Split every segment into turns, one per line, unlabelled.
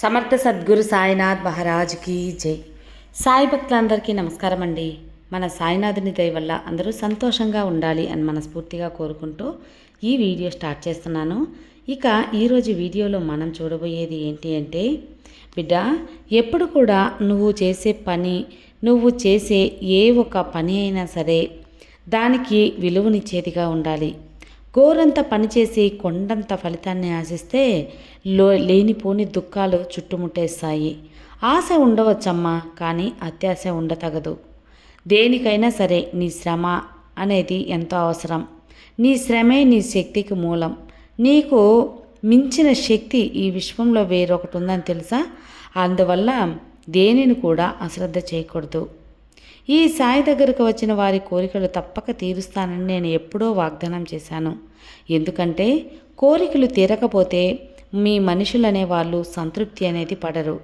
సమర్థ సద్గురు సాయినాథ్ మహారాజ్కి జై. సాయి భక్తులందరికీ నమస్కారం అండి. మన సాయినాథుని దయ వల్ల అందరూ సంతోషంగా ఉండాలి అని మనస్ఫూర్తిగా కోరుకుంటూ ఈ వీడియో స్టార్ట్ చేస్తున్నాను. ఇక ఈరోజు వీడియోలో మనం చూడబోయేది ఏంటి అంటే బిడ్డ ఎప్పుడు కూడా నువ్వు చేసే పని నువ్వు చేసే ఏ ఒక పని అయినా సరే దానికి విలువనిచ్చేదిగా ఉండాలి. గోరంత పనిచేసి కొండంత ఫలితాన్ని ఆశిస్తే లో లేనిపోని దుఃఖాలు చుట్టుముట్టేస్తాయి. ఆశ ఉండవచ్చమ్మా కానీ అత్యాశ ఉండతగదు. దేనికైనా సరే నీ శ్రమ అనేది ఎంతో అవసరం. నీ శ్రమే నీ శక్తికి మూలం. నీకు మించిన శక్తి ఈ విశ్వంలో వేరొకటి ఉందని తెలుసా? అందువల్ల దేనిని కూడా అశ్రద్ధ చేయకూడదు. ఈ సాయి దగ్గరకు వచ్చిన వారి కోరికలు తప్పక తీరుస్తానని నేను ఎప్పుడో వాగ్దానం చేశాను. ఎందుకంటే కోరికలు తీరకపోతే మీ మనుషులనే వాళ్ళు సంతృప్తి అనేది పడరు.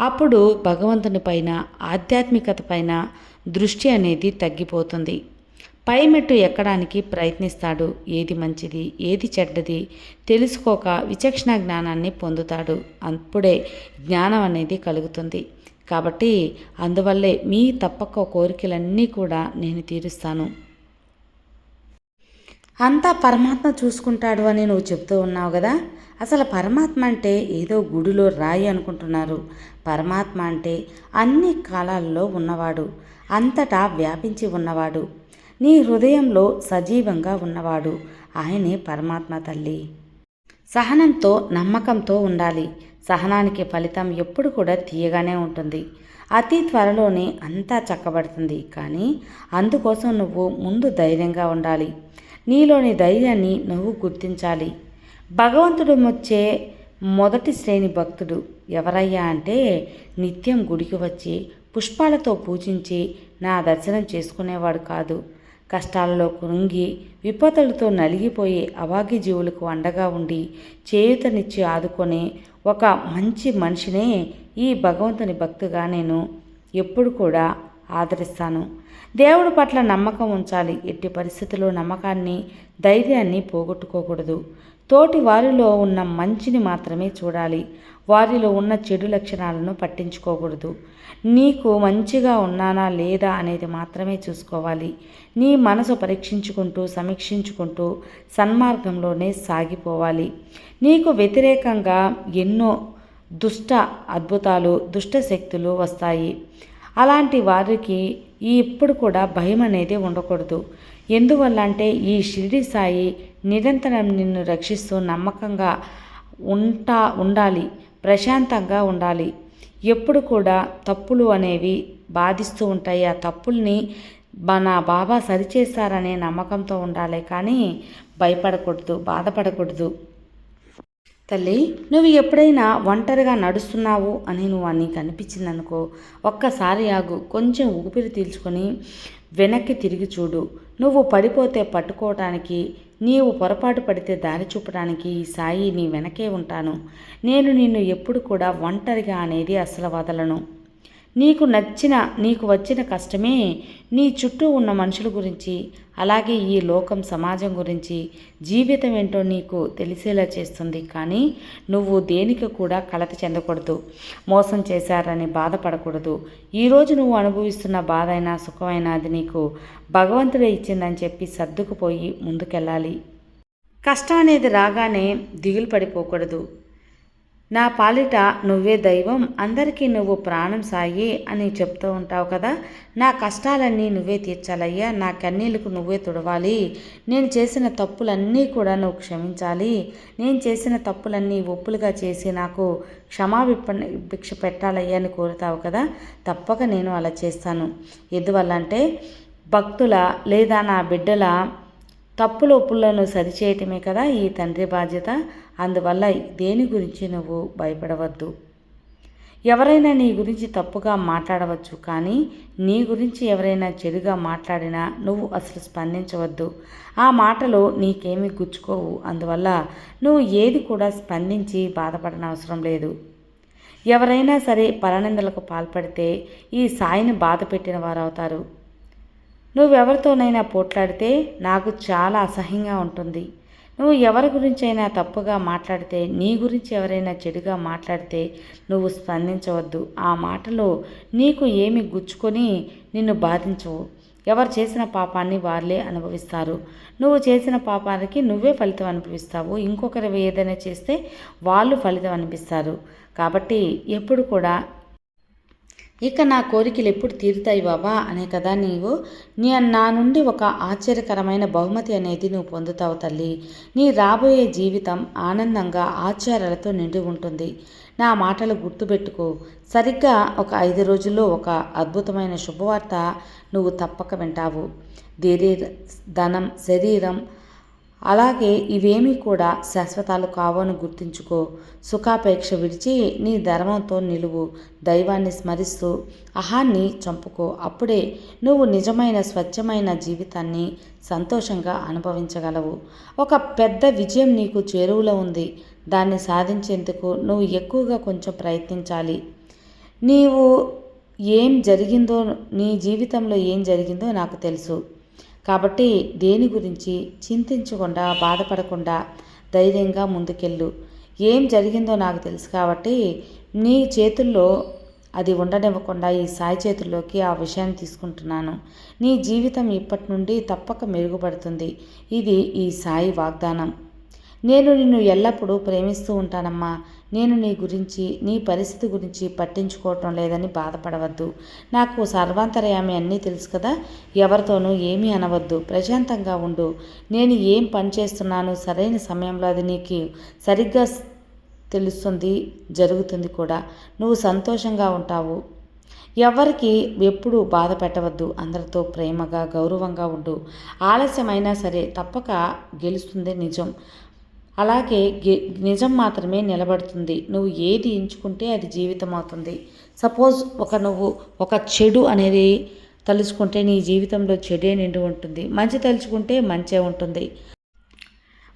అప్పుడు భగవంతుని పైన ఆధ్యాత్మికత పైన దృష్టి అనేది తగ్గిపోతుంది. పైమెట్టు ఎక్కడానికి ప్రయత్నిస్తాడు. ఏది మంచిది ఏది చెడ్డది తెలుసుకోక విచక్షణ జ్ఞానాన్ని పొందుతాడు. అప్పుడే జ్ఞానం అనేది కలుగుతుంది. కాబట్టి అందువల్లే మీ తప్పక కోరికలన్నీ కూడా నేను తీరుస్తాను. అంతా పరమాత్మ చూసుకుంటాడు అని నువ్వు చెప్తూ ఉన్నావు కదా? అసలు పరమాత్మ అంటే ఏదో గుడిలో రాయి అనుకుంటున్నారు. పరమాత్మ అంటే అన్ని కాలాల్లో ఉన్నవాడు అంతటా వ్యాపించి ఉన్నవాడు నీ హృదయంలో సజీవంగా ఉన్నవాడు. ఆయనే పరమాత్మ తల్లి. సహనంతో నమ్మకంతో ఉండాలి. సహనానికి ఫలితం ఎప్పుడు కూడా తీయగానే ఉంటుంది. అతి త్వరలోనే అంతా చక్కబడుతుంది. కానీ అందుకోసం నువ్వు ముందు ధైర్యంగా ఉండాలి. నీలోని ధైర్యాన్ని నువ్వు గుర్తించాలి. భగవంతుడు వచ్చే మొదటి శ్రేణి భక్తుడు ఎవరయ్యా అంటే నిత్యం గుడికి వచ్చి పుష్పాలతో పూజించి నా దర్శనం చేసుకునేవాడు కాదు. కష్టాలలో కృంగి విపత్తులతో నలిగిపోయే అవాగి జీవులకు అండగా ఉండి చేయుతనిచ్చి ఆదుకొని ఒక మంచి మనిషినే ఈ భగవంతుని భక్తుగా నేను ఎప్పుడు కూడా ఆదరిస్తాను. దేవుడి పట్ల నమ్మకం ఉంచాలి. ఎట్టి పరిస్థితుల్లో నమ్మకాన్ని ధైర్యాన్ని పోగొట్టుకోకూడదు. తోటి వారిలో ఉన్న మంచిని మాత్రమే చూడాలి. వారిలో ఉన్న చెడు లక్షణాలను పట్టించుకోకూడదు. నీకు మంచిగా ఉన్నానా లేదా అనేది మాత్రమే చూసుకోవాలి. నీ మనసు పరీక్షించుకుంటూ సమీక్షించుకుంటూ సన్మార్గంలోనే సాగిపోవాలి. నీకు వ్యతిరేకంగా ఎన్నో దుష్ట అద్భుతాలు దుష్ట శక్తులు వస్తాయి. అలాంటి వారికి ఈ ఇప్పుడు కూడా భయం అనేది ఉండకూడదు. ఎందువల్ల అంటే ఈ షిరిడి సాయి నిరంతరం నిన్ను రక్షిస్తూ నమ్మకంగా ఉంటా ఉండాలి. ప్రశాంతంగా ఉండాలి. ఎప్పుడు కూడా తప్పులు అనేవి బాధిస్తూ ఉంటాయి. ఆ తప్పుల్ని మన బాబా సరిచేస్తారనే నమ్మకంతో ఉండాలి. కానీ భయపడకూడదు బాధపడకూడదు. తల్లి నువ్వు ఎప్పుడైనా ఒంటరిగా నడుస్తున్నావు అని నువ్వు అని కనిపించింది అనుకో ఒక్కసారి ఆగు. కొంచెం ఊపిరి తీల్చుకొని వెనక్కి తిరిగి చూడు. నువ్వు పడిపోతే పట్టుకోవటానికి నీవు పొరపాటు పడితే దారి చూపడానికి ఈ సాయి నీ వెనకే ఉంటాను. నేను నిన్ను ఎప్పుడు కూడా ఒంటరిగా అనేది అసలు వదలను. నీకు నచ్చిన నీకు వచ్చిన కష్టమే నీ చుట్టూ ఉన్న మనుషుల గురించి అలాగే ఈ లోకం సమాజం గురించి జీవితం ఏంటో నీకు తెలిసేలా చేస్తుంది. కానీ నువ్వు దేనికి కూడా కలత చెందకూడదు. మోసం చేశారని బాధపడకూడదు. ఈరోజు నువ్వు అనుభవిస్తున్న బాధ అయినా సుఖమైనా అది నీకు భగవంతుడే ఇచ్చిందని చెప్పి సర్దుకుపోయి ముందుకెళ్ళాలి. కష్టం అనేది రాగానే దిగులు పడిపోకూడదు. నా పాలిట నువ్వే దైవం అందరికీ నువ్వు ప్రాణం సాయి అని చెప్తూ ఉంటావు కదా. నా కష్టాలన్నీ నువ్వే తీర్చాలయ్యా. నా కన్నీళ్ళకు నువ్వే తుడవాలి. నేను చేసిన తప్పులన్నీ కూడా నువ్వు క్షమించాలి. నేను చేసిన తప్పులన్నీ ఒప్పులుగా చేసి నాకు క్షమాభిప భిక్ష పెట్టాలయ్యా అని కోరుతావు కదా. తప్పక నేను అలా చేస్తాను. ఎందువల్ల అంటే భక్తుల లేదా నా బిడ్డల తప్పులు ఒప్పులను సరిచేయటమే కదా ఈ తండ్రి బాధ్యత. అందువల్ల దేని గురించి నువ్వు భయపడవద్దు. ఎవరైనా నీ గురించి తప్పుగా మాట్లాడవచ్చు కానీ నీ గురించి ఎవరైనా చెడుగా మాట్లాడినా నువ్వు అసలు స్పందించవద్దు. ఆ మాటలు నీకేమీ గుచ్చుకోవు. అందువల్ల నువ్వు ఏది కూడా స్పందించి బాధపడన అవసరం లేదు. ఎవరైనా సరే పరనిందలకు పాల్పడితే ఈ సాయిని బాధ పెట్టిన వారు అవుతారు నువ్వెవరితోనైనా పోట్లాడితే నాకు చాలా అసహ్యంగా ఉంటుంది. నువ్వు ఎవరి గురించి అయినా తప్పుగా మాట్లాడితే నీ గురించి ఎవరైనా చెడుగా మాట్లాడితే నువ్వు స్పందించవద్దు. ఆ మాటలు నీకు ఏమి గుచ్చుకొని నిన్ను బాధించవు. ఎవరు చేసిన పాపాన్ని వాళ్ళే అనుభవిస్తారు. నువ్వు చేసిన పాపానికి నువ్వే ఫలితం అనిపిస్తావు ఇంకొకరు ఏదైనా చేస్తే వాళ్ళు ఫలితం అనిపిస్తారు. కాబట్టి ఎప్పుడు కూడా ఇక నా కోరికలు ఎప్పుడు తీరుతాయి బాబా అనే కదా నీవు? నీ నా నుండి ఒక ఆశ్చర్యకరమైన బహుమతి అనేది నువ్వు పొందుతావు తల్లి. నీ రాబోయే జీవితం ఆనందంగా ఆచారాలతో నిండి ఉంటుంది. నా మాటలు గుర్తుపెట్టుకో. సరిగ్గా ఒక ఐదు రోజుల్లో ఒక అద్భుతమైన శుభవార్త నువ్వు తప్పక వింటావు. ధీరీ ధనం శరీరం అలాగే ఇవేమీ కూడా శాశ్వతాలు కావని గుర్తుంచుకో. సుఖాపేక్ష విడిచి నీ ధర్మంతో నిలువు. దైవాన్ని స్మరిస్తూ అహాన్ని చంపుకో. అప్పుడే నువ్వు నిజమైన స్వచ్ఛమైన జీవితాన్ని సంతోషంగా అనుభవించగలవు. ఒక పెద్ద విజయం నీకు చేరువలో ఉంది. దాన్ని సాధించేందుకు నువ్వు ఎక్కువగా కొంచెం ప్రయత్నించాలి. నీవు ఏం జరిగిందో నీ జీవితంలో ఏం జరిగిందో నాకు తెలుసు. కాబట్టి దేని గురించి చింతించకుండా బాధపడకుండా ధైర్యంగా ముందుకెళ్ళు. ఏం జరిగిందో నాకు తెలుసు కాబట్టి నీ చేతుల్లో అది ఉండనివ్వకుండా ఈ సాయి చేతుల్లోకి ఆ విషయాన్ని తీసుకుంటున్నాను. నీ జీవితం ఇప్పటి నుండి తప్పక మెరుగుపడుతుంది. ఇది ఈ సాయి వాగ్దానం. నేను నిన్ను ఎల్లప్పుడూ ప్రేమిస్తూ ఉంటానమ్మా. నేను నీ గురించి నీ పరిస్థితి గురించి పట్టించుకోవటం లేదని బాధపడవద్దు. నాకు సర్వాంతర్యామి అన్నీ తెలుసు కదా ఎవరితోనూ ఏమీ అనవద్దు. ప్రశాంతంగా ఉండు. నేను ఏం పని చేస్తున్నాను సరైన సమయంలో అది నీకు సరిగ్గా తెలుస్తుంది జరుగుతుంది కూడా. నువ్వు సంతోషంగా ఉంటావు. ఎవరికి ఎప్పుడు బాధ పెట్టవద్దు. అందరితో ప్రేమగా గౌరవంగా ఉండు. ఆలస్యమైనా సరే తప్పక గెలుస్తుంది నిజం. అలాగే నిజం మాత్రమే నిలబడుతుంది. నువ్వు ఏది ఎంచుకుంటే అది జీవితం అవుతుంది. సపోజ్ ఒక నువ్వు ఒక చెడు అనేది తలుచుకుంటే నీ జీవితంలో చెడే నిండి ఉంటుంది. మంచి తలుచుకుంటే మంచే ఉంటుంది.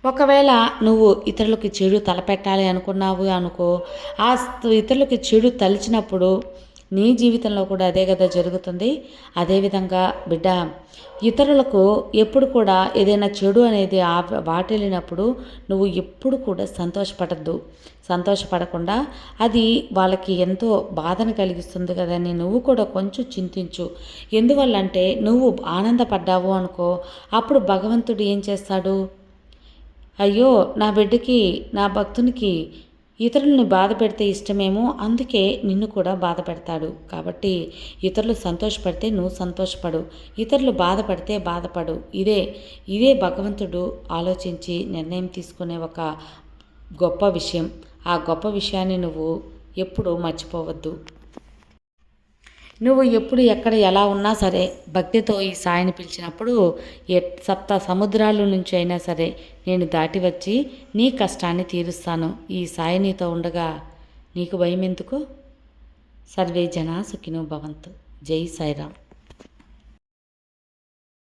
ఒకవేళ నువ్వు ఇతరులకి చెడు తలపెట్టాలి అనుకున్నావు అనుకో ఆ ఇతరులకి చెడు తలిచినప్పుడు నీ జీవితంలో కూడా అదే కదా జరుగుతుంది. అదేవిధంగా బిడ్డ ఇతరులకు ఎప్పుడు కూడా ఏదైనా చెడు అనేది వాటిల్లినప్పుడు నువ్వు ఎప్పుడు కూడా సంతోషపడద్దు. సంతోషపడకుండా అది వాళ్ళకి ఎంతో బాధను కలిగిస్తుంది కదని నువ్వు కూడా కొంచెం చింతించు. ఎందువల్లంటే నువ్వు ఆనందపడ్డావు అనుకో అప్పుడు భగవంతుడు ఏం చేస్తాడు? అయ్యో నా బిడ్డకి నా భక్తునికి ఇతరులని బాధ పెడితే ఇష్టమేమో అందుకే నిన్ను కూడా బాధ పెడతాడు. కాబట్టి ఇతరులు సంతోషపడితే నువ్వు సంతోషపడు. ఇతరులు బాధపడితే బాధపడు. ఇదే ఇదే భగవంతుడు ఆలోచించి నిర్ణయం తీసుకునే ఒక గొప్ప విషయం. ఆ గొప్ప విషయాన్ని నువ్వు ఎప్పుడూ మర్చిపోవద్దు. నువ్వు ఎప్పుడు ఎక్కడ ఎలా ఉన్నా సరే భక్తితో ఈ సాయిని పిలిచినప్పుడు సప్త సముద్రాల నుంచి అయినా సరే నేను దాటి వచ్చి నీ కష్టాన్ని తీరుస్తాను. ఈ సాయి నీతో ఉండగా నీకు భయం ఎందుకు సర్వే జనా సుఖినో భవంతు. జై సాయిరామ్.